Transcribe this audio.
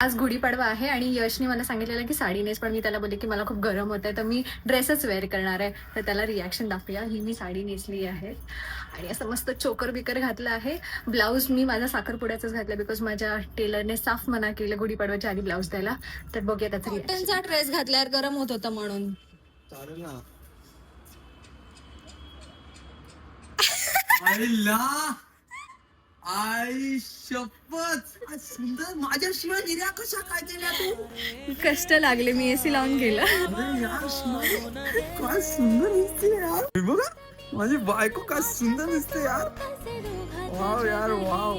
आज गुढीपाडवा आहे आणि यशने मला सांगितलेलं की साडी नेस पण मी त्याला बोलले की मला खूप गरम होत आहे तर मी ड्रेसच वेअर करणार आहे. तर त्याला रिॲक्शन दाखवूया. ही मी साडी नेसली आहे. आणि असं मस्त चोकर बिकर घातलं आहे. ब्लाऊज मी माझा साखरपुड्याचाच घातला बिकॉज माझ्या टेलरने साफ मना केलं गुढीपाडव्याच्या आधी ब्लाऊज द्यायला. तर बघूया त्याचं. कॉटनचा ड्रेस घातल्यावर गरम होत होता म्हणून. चालेल आई शपथ. आज सुंदर माझ्याशिवाय निर्या कशा काय केल्या तू? कष्ट लागले मी एसी लावून गेलं. अरे यार शिवानी, काय सुंदर दिसते यार. हे बघा माझी बायको काय सुंदर दिसते यार. वाव यार वाव.